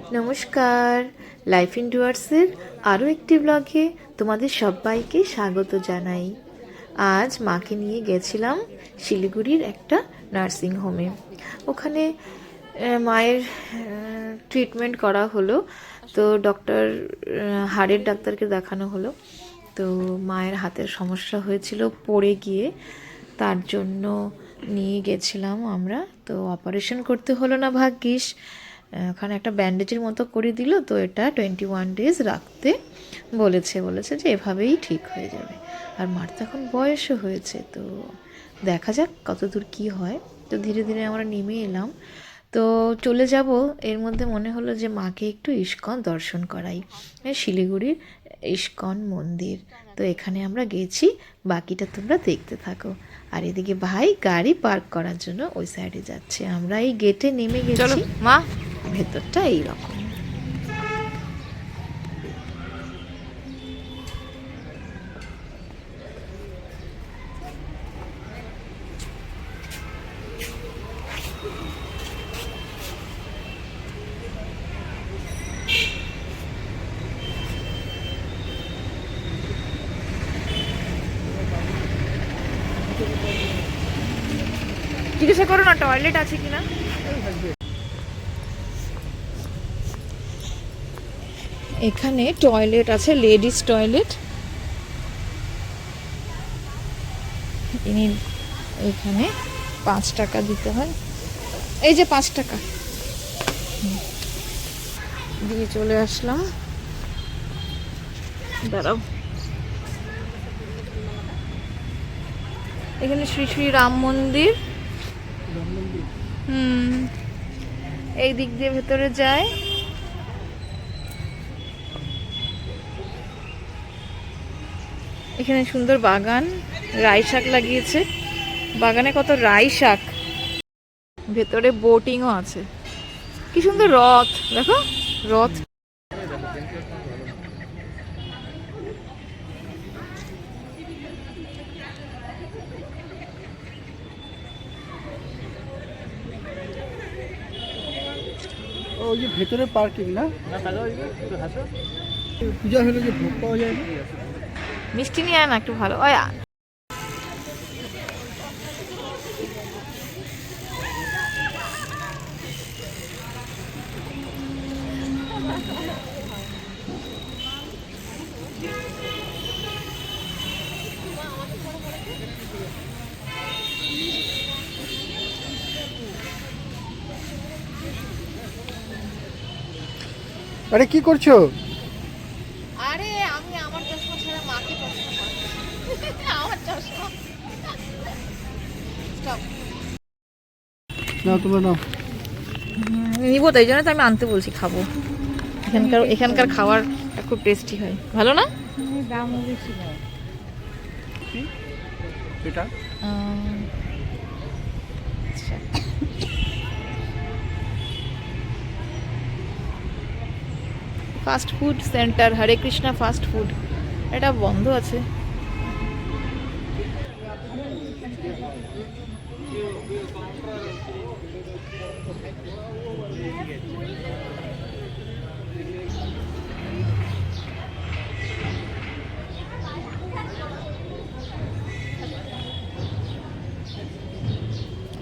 নমস্কার। Life in ডুয়ার্সের আরও একটি ব্লগে তোমাদের সবাইকে স্বাগত জানাই। আজ মাকে নিয়ে গেছিলাম শিলিগুড়ির একটা নার্সিং হোমে ওখানে মায়ের ট্রিটমেন্ট করা হলো। তো ডক্টর হাড়ের ডাক্তারকে দেখানো হলো। তো মায়ের হাতের সমস্যা হয়েছিল, পড়ে গিয়ে তার জন্য নিয়ে গেছিলাম আমরা। তো অপারেশন করতে হলো না ভাগ্যিস। ওখানে একটা ব্যান্ডেজের মতো করে দিল তো এটা টোয়েন্টি ওয়ান ডেজ রাখতে বলেছে বলেছে যে এভাবেই ঠিক হয়ে যাবে। আর মার তো এখন বয়সও হয়েছে তো দেখা যাক কত দূর কী হয়। তো ধীরে ধীরে আমরা নেমে এলাম। তো চলে যাব এর মধ্যে মনে হলো যে মাকে একটু ইস্কন দর্শন করাই। শিলিগুড়ির ইস্কন মন্দির। তো এখানে আমরা গেছি বাকিটা তোমরা দেখতে থাকো। আর এদিকে ভাই গাড়ি পার্ক করার জন্য ওই সাইডে যাচ্ছে। আমরা এই গেটে নেমে গেছি। মা। ভেতরটা এইরকম। জিজ্ঞাসা করো না টয়লেট আছে কিনা? এখানে টয়লেট আছে লেডিস টয়লেট ইনি এখানে পাঁচ টাকা দিতে হয়। এই যে পাঁচ টাকা। দিয়ে চলে আসলাম। দাঁড়াও। এখানে শ্রী শ্রী রাম মন্দির। হুম। এই দিক দিয়ে ভেতরে যায়। এখানে সুন্দর বাগান রাই শাক লাগিয়েছে। বাগানে কত রাই শাক। ভেতরে বোটিংও আছে। কি সুন্দর রথ দেখো রথ। ওই যে ভেতরে পার্কিং না? পূজা হলে যে ভোগ পাওয়া যায় না? মিষ্টি নিয়ে আয় না একটু ভালো। ওই আরে কি করছ? না তোমরা নাও। নিবো তাই জন্য তো আমি আনতে বলছি খাব। এখানকার এখানকার খাবার খুব টেস্টি হয়। ভালো না? এটা? উম, আচ্ছা। Fast food centre Hare Krishna fast food. এটা বন্ধ আছে।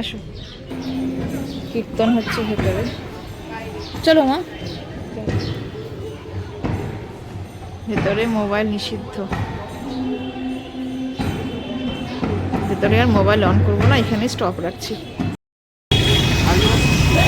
আসো। কীর্তন হচ্ছে ভেতরে। চলো মা। ভেতরে মোবাইল নিষিদ্ধ। ভেতরে আর মোবাইল অন করব না এখানে স্টপ রাখছি।